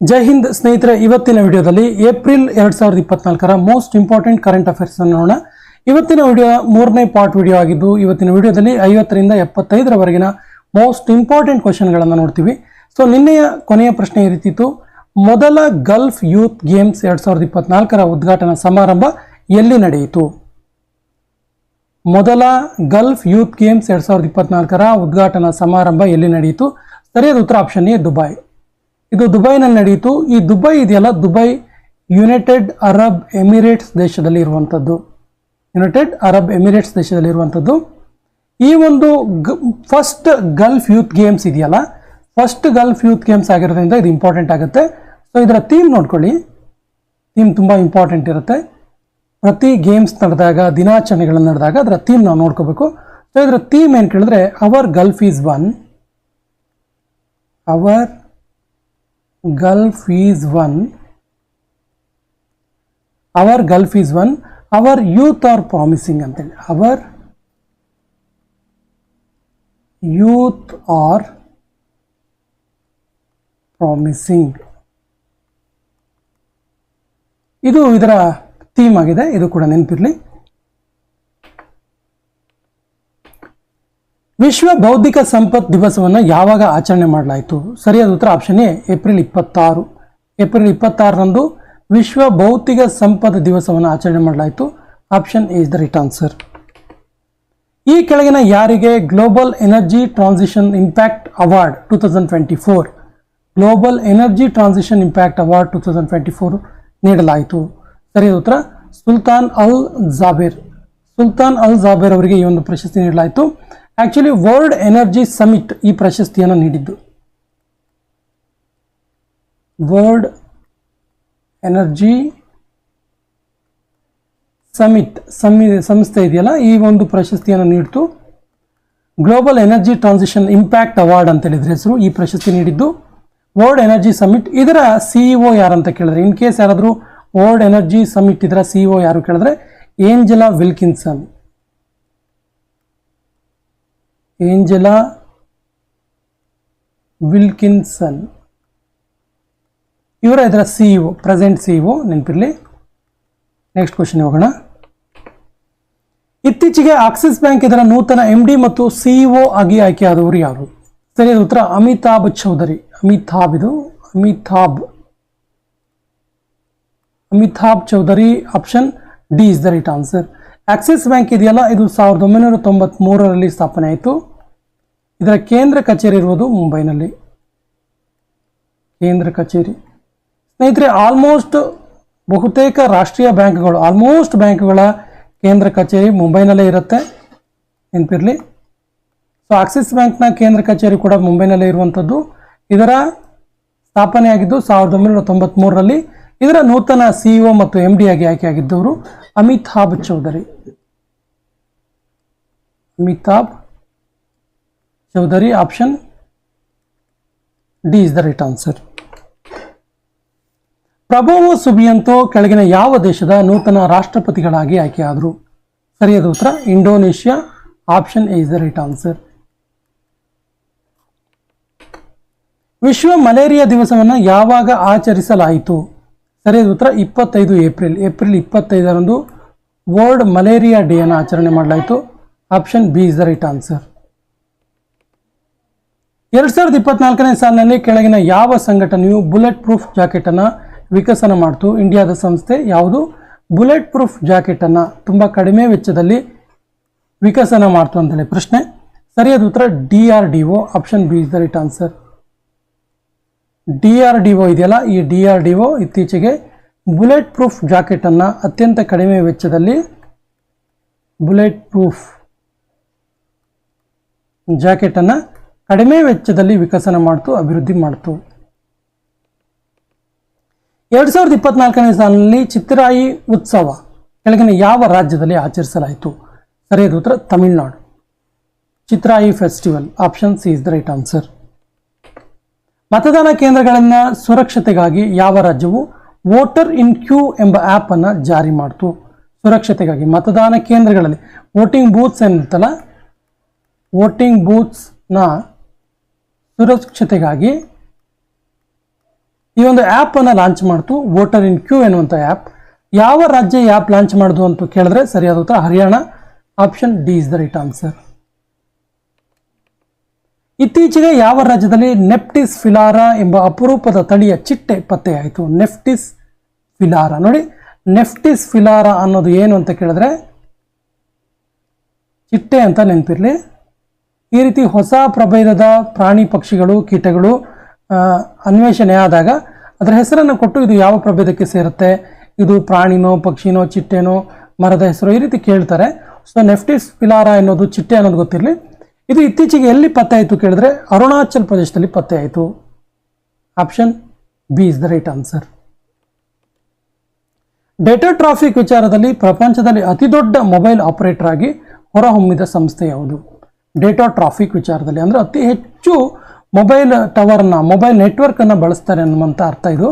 ಜೈ ಹಿಂದ್ ಸ್ನೇಹಿತರೆ, ಇವತ್ತಿನ ವಿಡಿಯೋದಲ್ಲಿ ಏಪ್ರಿಲ್ ಎರಡ್ ಸಾವಿರದ ಇಪ್ಪತ್ನಾಲ್ಕರ ಮೋಸ್ಟ್ ಇಂಪಾರ್ಟೆಂಟ್ ಕರೆಂಟ್ ಅಫೇರ್ಸ್ ನೋಡೋಣ. ಇವತ್ತಿನ ವಿಡಿಯೋ ಮೂರನೇ ಪಾರ್ಟ್ ವಿಡಿಯೋ ಆಗಿದ್ದು, ಇವತ್ತಿನ ವಿಡಿಯೋದಲ್ಲಿ ಐವತ್ತರಿಂದ ಎಪ್ಪತ್ತೈದರವರೆಗಿನ ಮೋಸ್ಟ್ ಇಂಪಾರ್ಟೆಂಟ್ ಕ್ವಶನ್ಗಳನ್ನು ನೋಡ್ತೀವಿ. ಸೊ ನಿನ್ನೆಯ ಕೊನೆಯ ಪ್ರಶ್ನೆ ಈ ರೀತಿ ಮೊದಲ ಗಲ್ಫ್ ಯೂತ್ ಗೇಮ್ಸ್ ಎರಡ್ ಸಾವಿರದ ಇಪ್ಪತ್ನಾಲ್ಕರ ಉದ್ಘಾಟನಾ ಸಮಾರಂಭ ಎಲ್ಲಿ ನಡೆಯಿತು? ಮೊದಲ ಗಲ್ಫ್ ಯೂತ್ ಗೇಮ್ಸ್ ಎರಡ್ ಸಾವಿರದ ಇಪ್ಪತ್ನಾಲ್ಕರ ಉದ್ಘಾಟನಾ ಸಮಾರಂಭ ಎಲ್ಲಿ ನಡೆಯಿತು? ಸರಿಯಾದ ಉತ್ತರ ಆಪ್ಷನ್ ಎ, ದುಬೈ. ಇದು ದುಬೈನಲ್ಲಿ ನಡೆಯಿತು. ಈ ದುಬೈ ಇದೆಯಲ್ಲ, ದುಬೈ ಯುನೈಟೆಡ್ ಅರಬ್ ಎಮಿರೇಟ್ಸ್ ದೇಶದಲ್ಲಿ ಇರುವಂಥದ್ದು ಯುನೈಟೆಡ್ ಅರಬ್ ಎಮಿರೇಟ್ಸ್ ದೇಶದಲ್ಲಿ ಇರುವಂಥದ್ದು ಈ ಒಂದು ಫಸ್ಟ್ ಗಲ್ಫ್ ಯೂತ್ ಗೇಮ್ಸ್ ಇದೆಯಲ್ಲ ಫಸ್ಟ್ ಗಲ್ಫ್ ಯೂತ್ ಗೇಮ್ಸ್ ಆಗಿರೋದ್ರಿಂದ ಇದು ಇಂಪಾರ್ಟೆಂಟ್ ಆಗುತ್ತೆ. ಸೊ ಇದರ ಥೀಮ್ ನೋಡ್ಕೊಳ್ಳಿ. ಥೀಮ್ ತುಂಬ ಇಂಪಾರ್ಟೆಂಟ್ ಇರುತ್ತೆ. ಪ್ರತಿ ಗೇಮ್ಸ್ ನಡೆದಾಗ ದಿನಾಚರಣೆಗಳು ನಡೆದಾಗ ಅದರ ಥೀಮ್ ನಾವು ನೋಡ್ಕೋಬೇಕು. ಸೊ ಇದರ ಥೀಮ್ ಏನು ಕೇಳಿದ್ರೆ our Gulf is one our Gulf is one our Gulf is one our youth are promising ಅಂತೇಳಿ ಅವರ್ ಯೂತ್ ಆರ್ ಪ್ರಾಮಿಸಿಂಗ್ ಇದು ಇದರ ಥೀಮ್ ಆಗಿದೆ. ಇದು ಕೂಡ ನೆನಪಿರಲಿ. ವಿಶ್ವ ಬೌದ್ಧಿಕ ಸಂಪತ್ ದಿವಸವನ್ನು ಯಾವಾಗ ಆಚರಣೆ ಮಾಡಲಾಯಿತು? ಸರಿಯಾದ ಉತ್ತರ ಆಪ್ಷನ್ ಎ, ಏಪ್ರಿಲ್ ಇಪ್ಪತ್ತಾರು. ಏಪ್ರಿಲ್ ಇಪ್ಪತ್ತಾರರಂದು ವಿಶ್ವ ಭೌತಿಕ ಸಂಪದ ದಿವಸವನ್ನು ಆಚರಣೆ ಮಾಡಲಾಯಿತು. Option is the right answer ಈ ಕೆಳಗಿನ ಯಾರಿಗೆ global energy transition impact award two thousand twenty four global energy transition impact award two thousand twenty four ನೀಡಲಾಯಿತು. ಸರಿಯಾದ ಉತ್ತರ, ಸುಲ್ತಾನ್ ಅಲ್ ಜಾಬೇರ್ ಸುಲ್ತಾನ್ ಅಲ್ ಜಾಬೇರ್ ಅವರಿಗೆ ಈ ಒಂದು ಪ್ರಶಸ್ತಿ ನೀಡಲಾಯಿತು. ಆಕ್ಚುಲಿ ವರ್ಲ್ಡ್ ಎನರ್ಜಿ ಸಮಿಟ್ ಈ ಪ್ರಶಸ್ತಿಯನ್ನು ನೀಡಿದ್ದು. ವರ್ಲ್ಡ್ ಎನರ್ಜಿ ಸಮಿಟ್ ಸಮಿ ಸಂಸ್ಥೆ ಇದೆಯಲ್ಲ, ಈ ಒಂದು ಪ್ರಶಸ್ತಿಯನ್ನು ನೀಡಿತು. Global energy transition impact award ಅಂತ ಹೇಳಿದ್ರೆ ಹೆಸರು ಈ ಪ್ರಶಸ್ತಿ ನೀಡಿದ್ದು. ವರ್ಲ್ಡ್ ಎನರ್ಜಿ ಸಮಿಟ್ ಇದರ ಸಿಇಒ ಯಾರಂತ ಕೇಳಿದ್ರೆ ಇನ್ ಕೇಸ್ ಯಾರಾದರೂ ವರ್ಲ್ಡ್ ಎನರ್ಜಿ ಸಮಿಟ್ ಇದರ ಸಿಇಒ ಯಾರು ಕೇಳಿದ್ರೆ ಏಂಜಲಾ ವಿಲ್ಕಿನ್ಸನ್ ಏಂಜಲಾ ವಿಲ್ಕಿನ್ಸನ್. ಇವರ ಇದರ ಸಿಇಒ ಪ್ರೆಸೆಂಟ್ ಸಿಇಒ ನೆನಪಿರಲಿ? ನೆಕ್ಸ್ಟ್ ಕ್ವಶನ್ ಹೋಗೋಣ. ಇತ್ತೀಚೆಗೆ ಆಕ್ಸಿಸ್ ಬ್ಯಾಂಕ್ ಇದರ ನೂತನ ಎಂ ಡಿ ಮತ್ತು ಸಿಇಒ ಆಗಿ ಆಯ್ಕೆಯಾದವರು ಯಾರು? ಸರಿಯಾದ ಉತ್ತರ ಅಮಿತಾಬ್ ಚೌಧರಿ. ಅಮಿತಾಬ್ ಇದು. Amitabh. Amitabh Chaudhary option D is the right answer Axis bank ಇದೆಯಲ್ಲ? ಇದು ಸಾವಿರದ ಒಂಬೈನೂರ ತೊಂಬತ್ತ್ಮೂರರಲ್ಲಿ ಸ್ಥಾಪನೆ ಆಯಿತು. ಇದರ ಕೇಂದ್ರ ಕಚೇರಿ ಇರುವುದು ಮುಂಬೈನಲ್ಲಿ. ಕೇಂದ್ರ ಕಚೇರಿ. ಸ್ನೇಹಿತರೆ ಆಲ್ಮೋಸ್ಟ್ ಬಹುತೇಕ ರಾಷ್ಟ್ರೀಯ ಬ್ಯಾಂಕ್ಗಳು ಆಲ್ಮೋಸ್ಟ್ ಬ್ಯಾಂಕ್ಗಳ ಕೇಂದ್ರ ಕಚೇರಿ ಮುಂಬೈನಲ್ಲೇ ಇರುತ್ತೆ. ನೆನಪಿರಲಿ? ಸೊ ಆಕ್ಸಿಸ್ ಬ್ಯಾಂಕ್ನ ಕೇಂದ್ರ ಕಚೇರಿ ಕೂಡ ಮುಂಬೈನಲ್ಲೇ ಇರುವಂಥದ್ದು. ಇದರ ಸ್ಥಾಪನೆ ಆಗಿದ್ದು ಸಾವಿರದ ಒಂಬೈನೂರ ತೊಂಬತ್ಮೂರರಲ್ಲಿ. ಇದರ ನೂತನ ಸಿಇಒ ಮತ್ತು ಎಂ ಡಿ ಆಗಿ ಆಯ್ಕೆಯಾಗಿದ್ದವರು Amitabh Chaudhary. Amitabh Chaudhary option D is the right answer. Prabowo Subianto ಕೆಳಗಿನ ಯಾವ ದೇಶದ ನೂತನ ರಾಷ್ಟ್ರಪತಿಗಳಾಗಿ ಆಯ್ಕೆಯಾದರು? ಸರಿಯಾದ ಉತ್ತರ, Indonesia. Option A is the right answer ವಿಶ್ವ ಮಲೇರಿಯಾ ದಿವಸವನ್ನು ಯಾವಾಗ ಆಚರಿಸಲಾಯಿತು? ಸರಿಯಾದ ಉತ್ತರ, ಇಪ್ಪತ್ತೈದು ಏಪ್ರಿಲ್. ಏಪ್ರಿಲ್ ಇಪ್ಪತ್ತೈದರಂದು ವರ್ಲ್ಡ್ ಮಲೇರಿಯಾ ಡೇಯನ್ನು ಆಚರಣೆ ಮಾಡಲಾಯಿತು. Option B is the right answer ಎರಡ್ ಸಾವಿರದ ಇಪ್ಪತ್ನಾಲ್ಕನೇ ಸಾಲಿನಲ್ಲಿ ಕೆಳಗಿನ ಯಾವ ಸಂಘಟನೆಯು ಬುಲೆಟ್ ಪ್ರೂಫ್ ಜಾಕೆಟ್ ಅನ್ನು ವಿಕಸನ ಮಾಡ್ತು? ಇಂಡಿಯಾದ ಸಂಸ್ಥೆ ಯಾವುದು? ಬುಲೆಟ್ ಪ್ರೂಫ್ ಜಾಕೆಟ್ ಅನ್ನು ತುಂಬ ಕಡಿಮೆ ವೆಚ್ಚದಲ್ಲಿ ವಿಕಸನ ಮಾಡ್ತು ಅಂತೇಳಿ ಪ್ರಶ್ನೆ. ಸರಿಯಾದ ಉತ್ತರ D R D O option B is the right answer D R D O ಇದೆಯಲ್ಲ? ಈ ಡಿ ಆರ್ ಡಿ ಒ ಇತ್ತೀಚೆಗೆ ಬುಲೆಟ್ ಪ್ರೂಫ್ ಜಾಕೆಟನ್ನು ಅತ್ಯಂತ ಕಡಿಮೆ ವೆಚ್ಚದಲ್ಲಿ ಬುಲೆಟ್ ಪ್ರೂಫ್ ಜಾಕೆಟನ್ನು ಕಡಿಮೆ ವೆಚ್ಚದಲ್ಲಿ ವಿಕಸನ ಮಾಡ್ತು, ಅಭಿವೃದ್ಧಿ ಮಾಡ್ತು. ಎರಡು ಸಾವಿರದ ಇಪ್ಪತ್ನಾಲ್ಕನೇ ಸಾಲಿನಲ್ಲಿ ಚಿತ್ರಾಯಿ ಉತ್ಸವ ಕೆಳಗಿನ ಯಾವ ರಾಜ್ಯದಲ್ಲಿ ಆಚರಿಸಲಾಯಿತು? ಸರಿಯಾದ ಉತ್ತರ, Tamil Nadu. Chithirai festival, option C is the right answer. ಮತದಾನ ಕೇಂದ್ರಗಳನ್ನು ಸುರಕ್ಷತೆಗಾಗಿ ಯಾವ ರಾಜ್ಯವು ವೋಟರ್ ಇನ್ ಕ್ಯೂ ಎಂಬ ಆ್ಯಪ್ ಅನ್ನು ಜಾರಿ ಮಾಡ್ತು? ಸುರಕ್ಷತೆಗಾಗಿ ಮತದಾನ ಕೇಂದ್ರಗಳಲ್ಲಿ ವೋಟಿಂಗ್ ಬೂತ್ಸ್ ಏನಿರುತ್ತಲ್ಲ ವೋಟಿಂಗ್ ಬೂತ್ಸ್ನ ಸುರಕ್ಷತೆಗಾಗಿ ಈ ಒಂದು ಆ್ಯಪನ್ನು ಲಾಂಚ್ ಮಾಡ್ತು ವೋಟರ್ ಇನ್ ಕ್ಯೂ ಎನ್ನುವಂಥ ಆ್ಯಪ್. ಯಾವ ರಾಜ್ಯ ಆ್ಯಪ್ ಲಾಂಚ್ ಮಾಡಿದು ಅಂತ ಕೇಳಿದ್ರೆ ಸರಿಯಾದ ಉತ್ತರ Haryana. Option D is the right answer. ಇತ್ತೀಚೆಗೆ ಯಾವ ರಾಜ್ಯದಲ್ಲಿ ನೆಪ್ಟಿಸ್ ಫಿಲಾರಾ ಎಂಬ ಅಪರೂಪದ ತಳಿಯ ಚಿಟ್ಟೆ ಪತ್ತೆಯಾಯಿತು ನೆಫ್ಟಿಸ್ ಫಿಲಾರಾ. ನೋಡಿ ನೆಫ್ಟಿಸ್ ಫಿಲಾರಾ ಅನ್ನೋದು ಏನು ಅಂತ ಕೇಳಿದ್ರೆ ಚಿಟ್ಟೆ ಅಂತ ನೆನಪಿರಲಿ. ಈ ರೀತಿ ಹೊಸ ಪ್ರಭೇದದ ಪ್ರಾಣಿ ಪಕ್ಷಿಗಳು, ಕೀಟಗಳು ಅನ್ವೇಷಣೆ ಆದಾಗ ಅದರ ಹೆಸರನ್ನು ಕೊಟ್ಟು ಇದು ಯಾವ ಪ್ರಭೇದಕ್ಕೆ ಸೇರುತ್ತೆ? ಇದು ಪ್ರಾಣಿನೋ, ಪಕ್ಷಿನೋ, ಚಿಟ್ಟೆನೋ, ಮರದ ಹೆಸರು ಈ ರೀತಿ ಕೇಳ್ತಾರೆ. ಸೊ ನೆಫ್ಟಿಸ್ ಪಿಲಾರ ಅನ್ನೋದು ಚಿಟ್ಟೆ ಅನ್ನೋದು ಗೊತ್ತಿರಲಿ. ಇದು ಇತ್ತೀಚೆಗೆ ಎಲ್ಲಿ ಪತ್ತೆ ಆಯಿತು ಕೇಳಿದ್ರೆ ಅರುಣಾಚಲ್ ಪ್ರದೇಶದಲ್ಲಿ ಪತ್ತೆ ಆಯಿತು option B is the right answer data traffic ವಿಚಾರದಲ್ಲಿ ಪ್ರಪಂಚದಲ್ಲಿ ಅತಿದೊಡ್ಡ ಮೊಬೈಲ್ ಆಪರೇಟರ್ ಆಗಿ ಹೊರಹೊಮ್ಮಿದ ಸಂಸ್ಥೆ ಯಾವುದು? ಡೇಟಾ ಟ್ರಾಫಿಕ್ ವಿಚಾರದಲ್ಲಿ ಅಂದರೆ ಅತಿ ಹೆಚ್ಚು ಮೊಬೈಲ್ ಟವರ್ನ, ಮೊಬೈಲ್ ನೆಟ್ವರ್ಕನ್ನು ಬಳಸ್ತಾರೆ ಅನ್ನುವಂಥ ಅರ್ಥ ಇದು.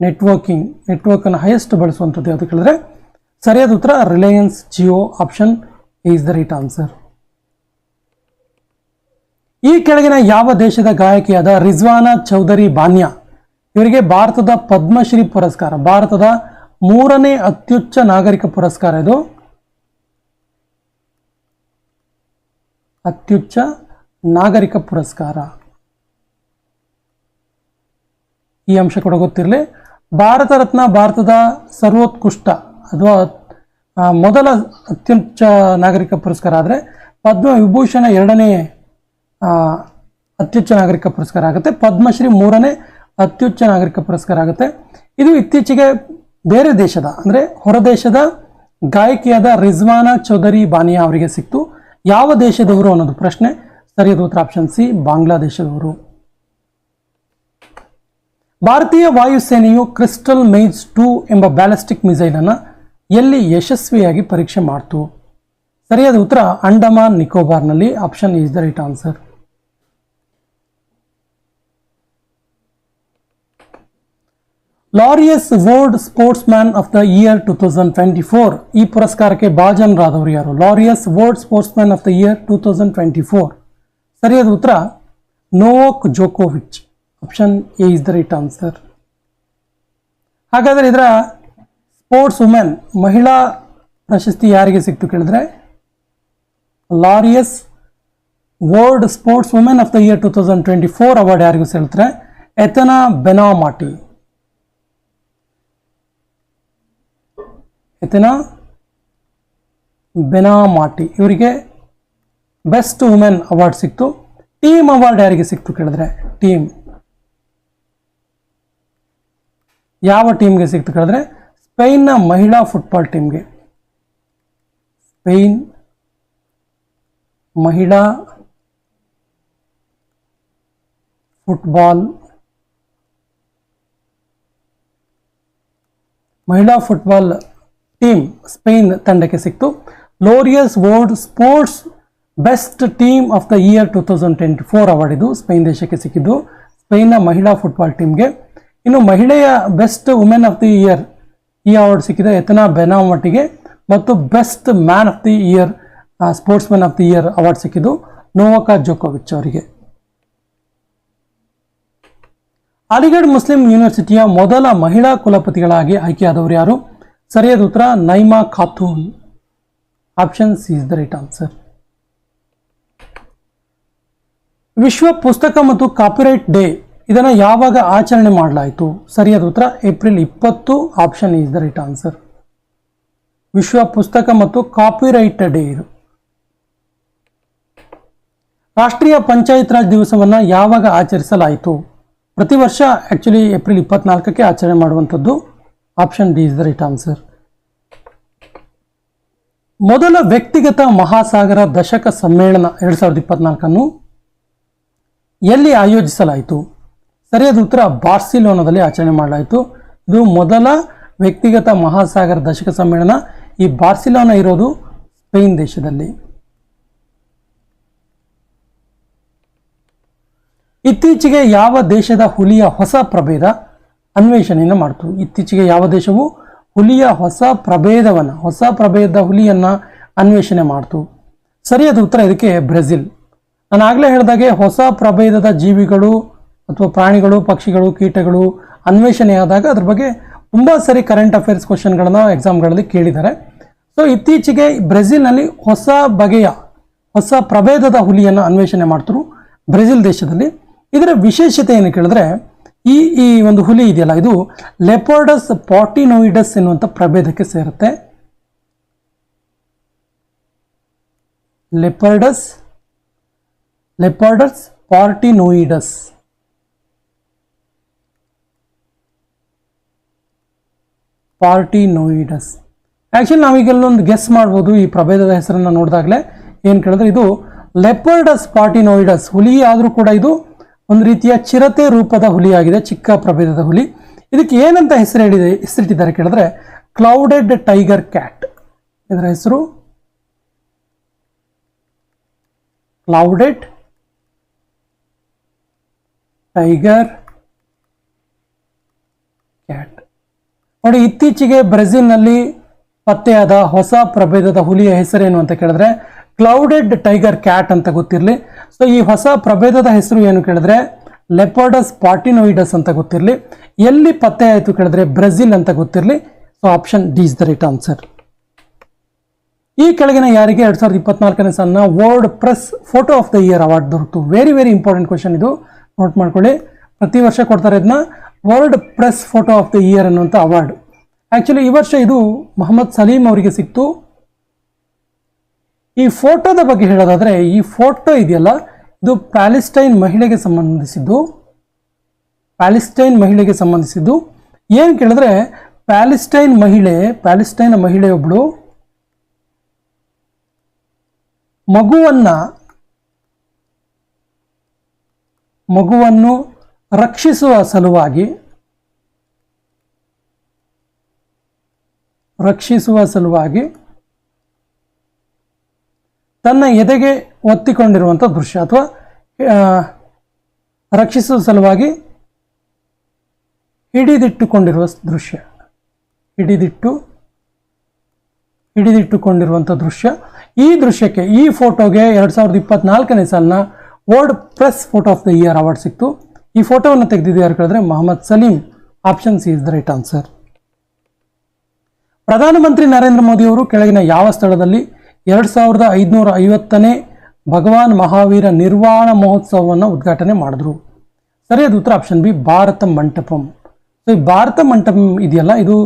ನೆಟ್ವರ್ಕಿಂಗ್ ನೆಟ್ವರ್ಕನ್ನು ಹೈಯೆಸ್ಟ್ ಬಳಸುವಂಥದ್ದು ಯಾವುದು ಕೇಳಿದ್ರೆ? ಸರಿಯಾದ ಉತ್ತರ Reliance Jio option is the right answer ಈ ಕೆಳಗಿನ ಯಾವ ದೇಶದ ಗಾಯಕಿಯಾದ ರಿಜ್ವಾನಾ ಚೌಧರಿ ಬಾನ್ಯ, ಇವರಿಗೆ ಭಾರತದ ಪದ್ಮಶ್ರೀ ಪುರಸ್ಕಾರ, ಭಾರತದ ಮೂರನೇ ಅತ್ಯುಚ್ಚ ನಾಗರಿಕ ಪುರಸ್ಕಾರ ಇದು. ಅತ್ಯುಚ್ಚ ನಾಗರಿಕ ಪುರಸ್ಕಾರ. ಈ ಅಂಶ ಕೂಡ ಗೊತ್ತಿರಲಿ. ಭಾರತ ರತ್ನ ಭಾರತದ ಸರ್ವೋತ್ಕೃಷ್ಟ, ಅಥವಾ ಮೊದಲ ಅತ್ಯುಚ್ಚ ನಾಗರಿಕ ಪುರಸ್ಕಾರ ಆದರೆ ಪದ್ಮ ವಿಭೂಷಣ ಎರಡನೇ ಅತ್ಯುಚ್ಚ ನಾಗರಿಕ ಪುರಸ್ಕಾರ ಆಗುತ್ತೆ. ಪದ್ಮಶ್ರೀ ಮೂರನೇ ಅತ್ಯುಚ್ಚ ನಾಗರಿಕ ಪುರಸ್ಕಾರ ಆಗುತ್ತೆ. ಇದು ಇತ್ತೀಚೆಗೆ ಬೇರೆ ದೇಶದ, ಅಂದರೆ ಹೊರದೇಶದ ಗಾಯಕಿಯಾದ ರಿಜ್ವಾನಾ ಚೌಧರಿ ಬಾನಿಯಾ ಅವರಿಗೆ ಸಿಕ್ತು. ಯಾವ ದೇಶದವರು ಅನ್ನೋದು ಪ್ರಶ್ನೆ. ಸರಿಯಾದ ಉತ್ತರ ಆಪ್ಷನ್ ಸಿ ಬಾಂಗ್ಲಾದೇಶದವರು. ಭಾರತೀಯ ವಾಯುಸೇನೆಯು ಕ್ರಿಸ್ಟಲ್ ಮೇಜ್ ಟೂ ಎಂಬ ಬ್ಯಾಲಿಸ್ಟಿಕ್ ಮಿಸೈಲನ್ನು ಎಲ್ಲಿ ಯಶಸ್ವಿಯಾಗಿ ಪರೀಕ್ಷೆ ಮಾಡ್ತು? ಸರಿಯಾದ ಉತ್ತರ Andaman ನಿಕೋಬಾರ್ನಲ್ಲಿ. Option is the right answer Laureus world sports man of the year two thousand twenty four ಈ ಪುರಸ್ಕಾರಕ್ಕೆ ಭಾಜನರಾದವರು ಯಾರು? Laureus world sports man of the year two thousand twenty four ಸರಿಯಾದ ಉತ್ತರ Novak ಜೋಕೋವಿಚ್ option A is the right answer ಹಾಗಾದರೆ ಇದರ sports women ಮಹಿಳಾ ಪ್ರಶಸ್ತಿ ಯಾರಿಗೆ ಸಿಕ್ತು ಕೇಳಿದ್ರೆ? Laureus world sports women of the year two thousand twenty four award ಯಾರಿಗೂ ಸೇಳ್ತಾರೆ ಎಥನಾ ಬೆನಾಮಾಟಿ ಎಥನಾ ಬೆನಾಮಾಟಿ ಇವರಿಗೆ ಬೆಸ್ಟ್ ವುಮೆನ್ ಅವಾರ್ಡ್ ಸಿಕ್ತು. ಟೀಮ್ ಅವಾರ್ಡ್ ಯಾರಿಗೆ ಸಿಕ್ತು ಕೇಳಿದ್ರೆ? ಟೀಮ್. ಯಾವ ಟೀಮ್ಗೆ ಸಿಕ್ತು ಕೇಳಿದ್ರೆ? ಸ್ಪೈನ್ನ ಮಹಿಳಾ ಫುಟ್ಬಾಲ್ ಟೀಮ್ಗೆ. ಸ್ಪೇನ್ ಮಹಿಳಾ ಫುಟ್ಬಾಲ್ ಮಹಿಳಾ ಫುಟ್ಬಾಲ್ ಟೀಮ್ ಸ್ಪೇನ್ ತಂಡಕ್ಕೆ ಸಿಕ್ತು. Laureus world sports best team of the year two thousand twenty four award ಇದು ಸ್ಪೇನ್ ದೇಶಕ್ಕೆ ಸಿಕ್ಕಿದ್ದು. ಸ್ಪೇನ್ನ ಮಹಿಳಾ ಫುಟ್ಬಾಲ್ ಟೀಮ್ಗೆ ಇನ್ನು ಮಹಿಳೆಯ best women of the year ಈ ಅವಾರ್ಡ್ ಸಿಕ್ಕಿದೆ. ಎತನಾ ಬೆನಾಮಟ್ಟಿಗೆ ಮತ್ತು best man of the year sports man of the year award ಸಿಕ್ಕಿದ್ದು ನೋವಕಾ ಜೋಕೋವಿಚ್ ಅವರಿಗೆ. ಅಲಿಗಢ್ ಮುಸ್ಲಿಂ ಯೂನಿವರ್ಸಿಟಿಯ ಮೊದಲ ಮಹಿಳಾ ಕುಲಪತಿಗಳಾಗಿ ಆಯ್ಕೆಯಾದವರು ಯಾರು? ಸರಿಯಾದ ಉತ್ತರ, Naima Khatun. Option C is the right answer ವಿಶ್ವ ಪುಸ್ತಕ ಮತ್ತು ಕಾಪಿರೈಟ್ ಡೇ ಇದನ್ನು ಯಾವಾಗ ಆಚರಣೆ ಮಾಡಲಾಯಿತು? ಸರಿಯಾದ ಉತ್ತರ ಏಪ್ರಿಲ್ ಇಪ್ಪತ್ತು. Option is the right answer ವಿಶ್ವ ಪುಸ್ತಕ ಮತ್ತು ಕಾಪಿರೈಟ್ ಡೇ ಇದು. ರಾಷ್ಟ್ರೀಯ ಪಂಚಾಯತ್ ರಾಜ್ ದಿವಸವನ್ನು ಯಾವಾಗ ಆಚರಿಸಲಾಯಿತು? ಪ್ರತಿ ವರ್ಷ ಆ್ಯಕ್ಚುಲಿ ಏಪ್ರಿಲ್ ಇಪ್ಪತ್ನಾಲ್ಕಕ್ಕೆ ಆಚರಣೆ ಮಾಡುವಂಥದ್ದು. Option D is the right answer ಮೊದಲ ವ್ಯಕ್ತಿಗತ ಮಹಾಸಾಗರ ದಶಕ ಸಮ್ಮೇಳನ ಎರಡು ಸಾವಿರದ ಇಪ್ಪತ್ನಾಲ್ಕನ್ನು ಎಲ್ಲಿ ಆಯೋಜಿಸಲಾಯಿತು? ಸರಿಯಾದ ಉತ್ತರ ಬಾರ್ಸಿಲೋನಾದಲ್ಲಿ ಆಚರಣೆ ಮಾಡಲಾಯಿತು. ಇದು ಮೊದಲ ವ್ಯಕ್ತಿಗತ ಮಹಾಸಾಗರ ದಶಕ ಸಮ್ಮೇಳನ ಈ ಬಾರ್ಸಿಲೋನಾ ಇರೋದು ಸ್ಪೇನ್ ದೇಶದಲ್ಲಿ. ಇತ್ತೀಚೆಗೆ ಯಾವ ದೇಶದ ಹುಲಿಯ ಹೊಸ ಪ್ರಭೇದ ಅನ್ವೇಷಣೆಯನ್ನು ಮಾಡ್ತು ಇತ್ತೀಚೆಗೆ ಯಾವ ದೇಶವು ಹುಲಿಯ ಹೊಸ ಪ್ರಭೇದವನ್ನು, ಹೊಸ ಪ್ರಭೇದ ಹುಲಿಯನ್ನು ಅನ್ವೇಷಣೆ ಮಾಡ್ತು. ಸರಿಯಾದ ಉತ್ತರ ಇದಕ್ಕೆ ಬ್ರೆಜಿಲ್. ನಾನು ಆಗಲೇ ಹೇಳಿದಾಗೆ ಹೊಸ ಪ್ರಭೇದದ ಜೀವಿಗಳು ಅಥವಾ ಪ್ರಾಣಿಗಳು, ಪಕ್ಷಿಗಳು, ಕೀಟಗಳು ಅನ್ವೇಷಣೆ ಆದಾಗ ಅದ್ರ ಬಗ್ಗೆ ತುಂಬ ಸರಿ ಕರೆಂಟ್ ಅಫೇರ್ಸ್ ಕ್ವಶನ್ಗಳನ್ನು ಎಕ್ಸಾಮ್ಗಳಲ್ಲಿ ಕೇಳಿದ್ದಾರೆ. ಸೊ ಇತ್ತೀಚೆಗೆ ಬ್ರೆಜಿಲ್ನಲ್ಲಿ ಹೊಸ ಬಗೆಯ, ಹೊಸ ಪ್ರಭೇದದ ಹುಲಿಯನ್ನು ಅನ್ವೇಷಣೆ ಮಾಡ್ತರು ಬ್ರೆಜಿಲ್ ದೇಶದಲ್ಲಿ. ಇದರ ವಿಶೇಷತೆ ಏನು ಕೇಳಿದ್ರೆ ಈ ಈ ಒಂದು ಹುಲಿ ಇದೆಯಲ್ಲ, ಇದು ಲೆಪೋರ್ಡಸ್ ಪಾಟಿನೋಯಿಡಸ್ ಎನ್ನುವಂಥ ಪ್ರಭೇದಕ್ಕೆ ಸೇರುತ್ತೆ. ಲೆಪರ್ಡಸ್ ಲೆಪರ್ಡಸ್ ಪಾರ್ಟಿನೋಯಿಡಸ್ ಪಾರ್ಟಿನೋಯಿಡಸ್ ಆ್ಯಕ್ಚುಲಿ ನಾವೀಗೆಲ್ಲೊಂದು ಗೆಸ್ ಮಾಡ್ಬೋದು ಈ ಪ್ರಭೇದದ ಹೆಸರನ್ನು ನೋಡಿದಾಗಲೇ. ಏನು ಕೇಳಿದ್ರೆ ಇದು ಲೆಪರ್ಡಸ್ ಪಾರ್ಟಿನೋಯಿಡಸ್ ಹುಲಿ ಆದರೂ ಕೂಡ ಇದು ಒಂದು ರೀತಿಯ ಚಿರತೆ ರೂಪದ ಹುಲಿಯಾಗಿದೆ, ಚಿಕ್ಕ ಪ್ರಭೇದದ ಹುಲಿ. ಇದಕ್ಕೆ ಏನಂತ ಹೆಸರು ಹೇಳಿದೆ, ಹೆಸರಿಟ್ಟಿದ್ದಾರೆ ಕೇಳಿದ್ರೆ ಕ್ಲೌಡೆಡ್ ಟೈಗರ್ ಕ್ಯಾಟ್ ಇದರ ಹೆಸರು? ಕ್ಲೌಡೆಡ್ ಟೈಗರ್ ಕ್ಯಾಟ್ ನೋಡಿ, ಇತ್ತೀಚೆಗೆ ಬ್ರೆಜಿಲ್ನಲ್ಲಿ ಪತ್ತೆಯಾದ ಹೊಸ ಪ್ರಭೇದದ ಹುಲಿಯ ಹೆಸರೇನು ಅಂತ ಕೇಳಿದ್ರೆ ಕ್ಲೌಡೆಡ್ ಟೈಗರ್ ಕ್ಯಾಟ್ ಅಂತ ಗೊತ್ತಿರಲಿ. ಸೊ ಈ ಹೊಸ ಪ್ರಭೇದದ ಹೆಸರು ಏನು ಕೇಳಿದ್ರೆ ಲೆಪರ್ಡಸ್ ಪಾರ್ಟಿನೋಯಿಡಸ್ ಅಂತ ಗೊತ್ತಿರಲಿ. ಎಲ್ಲಿ ಪತ್ತೆ ಆಯಿತು ಕೇಳಿದ್ರೆ ಬ್ರೆಜಿಲ್ ಅಂತ ಗೊತ್ತಿರಲಿ. So option D is the right answer ಈ ಕೆಳಗಿನ ಯಾರಿಗೆ ಎರಡು ಸಾವಿರದ ಇಪ್ಪತ್ನಾಲ್ಕನೇ ಸಾಲಿನ world press photo of the year award ದೊರೆತು ವೆರಿ ವೆರಿ ಇಂಪಾರ್ಟೆಂಟ್ ಕ್ವಶನ್ ಇದು. ನೋಟ್ ಮಾಡ್ಕೊಳ್ಳಿ. ಪ್ರತಿ ವರ್ಷ ಕೊಡ್ತಾರೆ ಇದನ್ನ world press photo of the year ಅನ್ನುವಂಥ ಅವಾರ್ಡ್ ಆ್ಯಕ್ಚುಲಿ ಈ ವರ್ಷ ಇದು ಮೊಹಮ್ಮದ್ ಸಲೀಂ ಅವರಿಗೆ ಸಿಕ್ತು. ಈ ಫೋಟೋದ ಬಗ್ಗೆ ಹೇಳೋದಾದರೆ, ಈ ಫೋಟೋ ಇದೆಯಲ್ಲ, ಇದು ಪ್ಯಾಲೆಸ್ಟೈನ್ ಮಹಿಳೆಗೆ ಸಂಬಂಧಿಸಿದ್ದು. ಪ್ಯಾಲೆಸ್ಟೈನ್ ಮಹಿಳೆಗೆ ಸಂಬಂಧಿಸಿದ್ದು. ಏನು ಕೇಳಿದ್ರೆ, ಪ್ಯಾಲೆಸ್ಟೈನ್ ಮಹಿಳೆ, ಪ್ಯಾಲೆಸ್ಟೈನ್ ಮಹಿಳೆಯೊಬ್ಬಳು ಮಗುವನ್ನ, ಮಗುವನ್ನು ರಕ್ಷಿಸುವ ಸಲುವಾಗಿ ರಕ್ಷಿಸುವ ಸಲುವಾಗಿ ತನ್ನ ಎದೆಗೆ ಒತ್ತಿಕೊಂಡಿರುವಂಥ ದೃಶ್ಯ ಅಥವಾ ರಕ್ಷಿಸುವ ಸಲುವಾಗಿ ಹಿಡಿದಿಟ್ಟುಕೊಂಡಿರುವ ದೃಶ್ಯ. ಹಿಡಿದಿಟ್ಟು ಹಿಡಿದಿಟ್ಟುಕೊಂಡಿರುವಂಥ ದೃಶ್ಯ. ಈ ದೃಶ್ಯಕ್ಕೆ ಈ ಫೋಟೋಗೆ ಎರಡು ಸಾವಿರದ ಇಪ್ಪತ್ನಾಲ್ಕನೇ ಸಾಲಿನ world press photo of the year award ಸಿಕ್ತು. ಈ ಫೋಟೋವನ್ನು ತೆಗೆದಿದ್ದು ಯಾರು ಕೇಳಿದ್ರೆ Mohammed Salem. Option C is the right answer. ಪ್ರಧಾನಮಂತ್ರಿ ನರೇಂದ್ರ ಮೋದಿ ಅವರು ಕೆಳಗಿನ ಯಾವ ಸ್ಥಳದಲ್ಲಿ ಎರಡು ಸಾವಿರದ ಐದುನೂರ ಐವತ್ತನೇ ಭಗವಾನ್ ಮಹಾವೀರ ನಿರ್ವಾಣ ಮಹೋತ್ಸವವನ್ನು ಉದ್ಘಾಟನೆ ಮಾಡಿದ್ರು. ಸರಿಯಾದ ಉತ್ತರ option B, Bharat Mandapam. So ಈ ಭಾರತ ಮಂಟಪಂ ಇದೆಯಲ್ಲ, ಇದು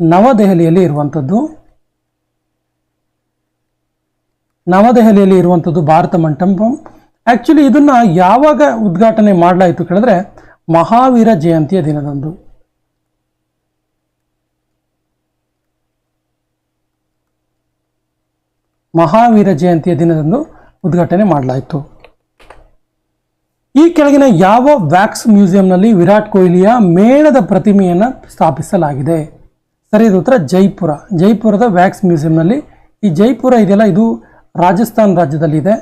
ನವದೆಹಲಿಯಲ್ಲಿ ಇರುವಂಥದ್ದು. ನವದೆಹಲಿಯಲ್ಲಿ ಇರುವಂಥದ್ದು ಭಾರತ ಮಂಟಪಂ. ಆ್ಯಕ್ಚುಲಿ ಇದನ್ನು ಯಾವಾಗ ಉದ್ಘಾಟನೆ ಮಾಡಲಾಯಿತು ಕೇಳಿದ್ರೆ ಮಹಾವೀರ ಜಯಂತಿಯ ದಿನದಂದು. ಮಹಾವೀರ ಜಯಂತಿಯ ದಿನದಂದು ಉದ್ಘಾಟನೆ ಮಾಡಲಾಯಿತು. ಈ ಕೆಳಗಿನ ಯಾವ ವ್ಯಾಕ್ಸ್ ಮ್ಯೂಸಿಯಂನಲ್ಲಿ ವಿರಾಟ್ ಕೊಹ್ಲಿಯ ಮೇಣದ ಪ್ರತಿಮೆಯನ್ನು ಸ್ಥಾಪಿಸಲಾಗಿದೆ? ಸರಿಯಾದ ಉತ್ತರ ಜೈಪುರ. ಜೈಪುರದ ವ್ಯಾಕ್ಸ್ ಮ್ಯೂಸಿಯಂನಲ್ಲಿ ಈ ಜೈಪುರ ಇದೆಯಲ್ಲ, ಇದು ರಾಜಸ್ಥಾನ್ ರಾಜ್ಯದಲ್ಲಿದೆ.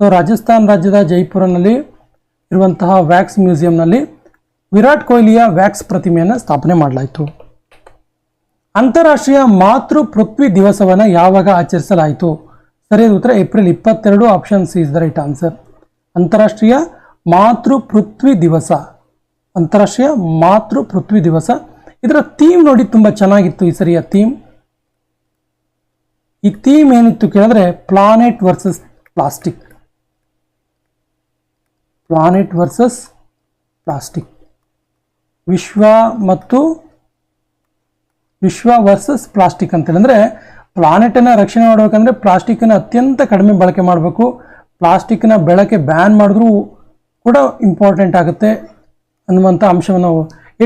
ಸೊ ರಾಜಸ್ಥಾನ್ ರಾಜ್ಯದ ಜೈಪುರನಲ್ಲಿ ಇರುವಂತಹ ವ್ಯಾಕ್ಸ್ ಮ್ಯೂಸಿಯಂನಲ್ಲಿ ವಿರಾಟ್ ಕೊಹ್ಲಿಯ ವ್ಯಾಕ್ಸ್ ಪ್ರತಿಮೆಯನ್ನು ಸ್ಥಾಪನೆ ಮಾಡಲಾಯಿತು. ಅಂತಾರಾಷ್ಟ್ರೀಯ ಮಾತೃ ಪೃಥ್ವಿ ದಿವಸವನ್ನು ಯಾವಾಗ ಆಚರಿಸಲಾಯಿತು? ಸರಿಯಾದ ಉತ್ತರ, ಏಪ್ರಿಲ್ ಇಪ್ಪತ್ತೆರಡು option C is the right answer ಅಂತಾರಾಷ್ಟ್ರೀಯ ಮಾತೃ ಪೃಥ್ವಿ ದಿವಸ. ಅಂತಾರಾಷ್ಟ್ರೀಯ ಮಾತೃ ಪೃಥ್ವಿ ದಿವಸ. ಇದರ ಥೀಮ್ ನೋಡಿ ತುಂಬ ಚೆನ್ನಾಗಿತ್ತು ಈ ಸರಿಯ ಥೀಮ್ ಈ ಥೀಮ್ ಏನಿತ್ತು ಕೇಳಿದ್ರೆ planet versus plastic planet versus plastic ವಿಶ್ವ ಮತ್ತು ವಿಶ್ವ ವರ್ಸಸ್ ಪ್ಲಾಸ್ಟಿಕ್ ಅಂತ ಹೇಳಿದ್ರೆ ಪ್ಲಾನೆಟನ್ನು ರಕ್ಷಣೆ ಮಾಡಬೇಕಂದ್ರೆ ಪ್ಲಾಸ್ಟಿಕ್ಕನ್ನು ಅತ್ಯಂತ ಕಡಿಮೆ ಬಳಕೆ ಮಾಡಬೇಕು. ಪ್ಲಾಸ್ಟಿಕ್ನ ಬೆಳಕೆ ಬ್ಯಾನ್ ಮಾಡಿದ್ರೂ ಕೂಡ ಇಂಪಾರ್ಟೆಂಟ್ ಆಗುತ್ತೆ ಅನ್ನುವಂಥ ಅಂಶವನ್ನು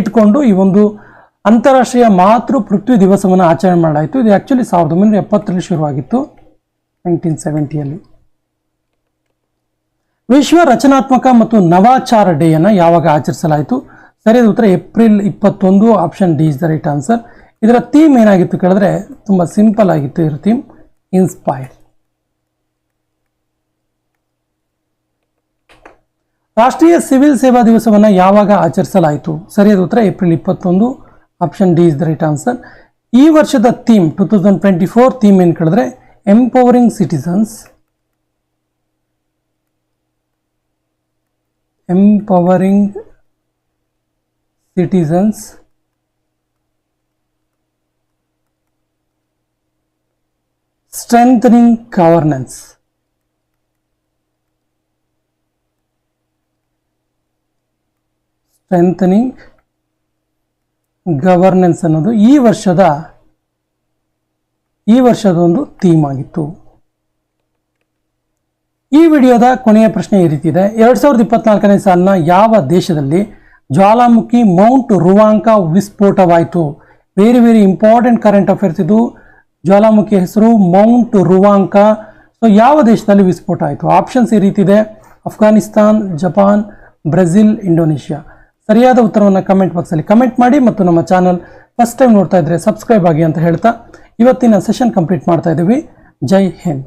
ಇಟ್ಕೊಂಡು ಈ ಒಂದು ಅಂತಾರಾಷ್ಟ್ರೀಯ ಮಾತೃ ಪೃಥ್ವಿ ದಿವಸವನ್ನು ಆಚರಣೆ ಮಾಡಲಾಯಿತು. ಇದು ಆ್ಯಕ್ಚುಲಿ ಸಾವಿರದ ಒಂಬೈನೂರ ಎಪ್ಪತ್ತರಲ್ಲಿ ಶುರುವಾಗಿತ್ತು ನೈನ್ಟೀನ್ ಸೆವೆಂಟಿಯಲ್ಲಿ ವಿಶ್ವ ರಚನಾತ್ಮಕ ಮತ್ತು ನವಾಚಾರ ಡೇಯನ್ನು ಯಾವಾಗ ಆಚರಿಸಲಾಯಿತು? ಸರಿಯಾದ ಉತ್ತರ ಏಪ್ರಿಲ್ ಇಪ್ಪತ್ತೊಂದು option D is the right answer ಇದರ ಥೀಮ್ ಏನಾಗಿತ್ತು ಕೇಳಿದ್ರೆ ತುಂಬ ಸಿಂಪಲ್ ಆಗಿತ್ತು ಇದರ ಥೀಮ್ ಇನ್ಸ್ಪೈರ್ ರಾಷ್ಟ್ರೀಯ ಸಿವಿಲ್ ಸೇವಾ ದಿವಸವನ್ನು ಯಾವಾಗ ಆಚರಿಸಲಾಯಿತು? ಸರಿಯಾದ ಉತ್ತರ ಏಪ್ರಿಲ್ ಇಪ್ಪತ್ತೊಂದು. Option D is the right answer ಈ ವರ್ಷದ theme two thousand twenty four theme ಏನು ಕೇಳಿದ್ರೆ empowering citizens empowering citizens strengthening governance. Strengthening governance ಅನ್ನೋದು ಈ ವರ್ಷದ ಈ ವರ್ಷದ ಒಂದು ಥೀಮ್ ಆಗಿತ್ತು. ಈ ವಿಡಿಯೋದ ಕೊನೆಯ ಪ್ರಶ್ನೆ ಈ ರೀತಿ ಇದೆ. ಎರಡ್ ಸಾವಿರದ ಇಪ್ಪತ್ನಾಲ್ಕನೇ ಸಾಲಿನ ಯಾವ ದೇಶದಲ್ಲಿ ಜ್ವಾಲಾಮುಖಿ mount ರುವಾಂಕ ವಿಸ್ಫೋಟವಾಯಿತು? Very very important current affairs ಇದು ಜ್ವಾಲಾಮುಖಿ ಹೆಸರು ಮೌಂಟ್ ರುವಾಂಕ. ಸೊ ಯಾವ ದೇಶದಲ್ಲಿ ವಿಸ್ಫೋಟ ಆಯಿತು? ಆಪ್ಷನ್ಸ್ ಈ ರೀತಿ ಇದೆ. Afghanistan, Japan, Brazil, Indonesia. ಸರಿಯಾದ ಉತ್ತರವನ್ನು ಕಮೆಂಟ್ ಬಾಕ್ಸಲ್ಲಿ ಕಮೆಂಟ್ ಮಾಡಿ ಮತ್ತು ನಮ್ಮ ಚಾನಲ್ ಫಸ್ಟ್ ಟೈಮ್ ನೋಡ್ತಾ ಇದ್ರೆ ಸಬ್ಸ್ಕ್ರೈಬ್ ಆಗಿ ಅಂತ ಹೇಳ್ತಾ. ಇವತ್ತಿನ ಸೆಷನ್ ಕಂಪ್ಲೀಟ್ ಮಾಡ್ತಾ ಇದ್ದೀವಿ ಜೈ ಹಿಂದ್.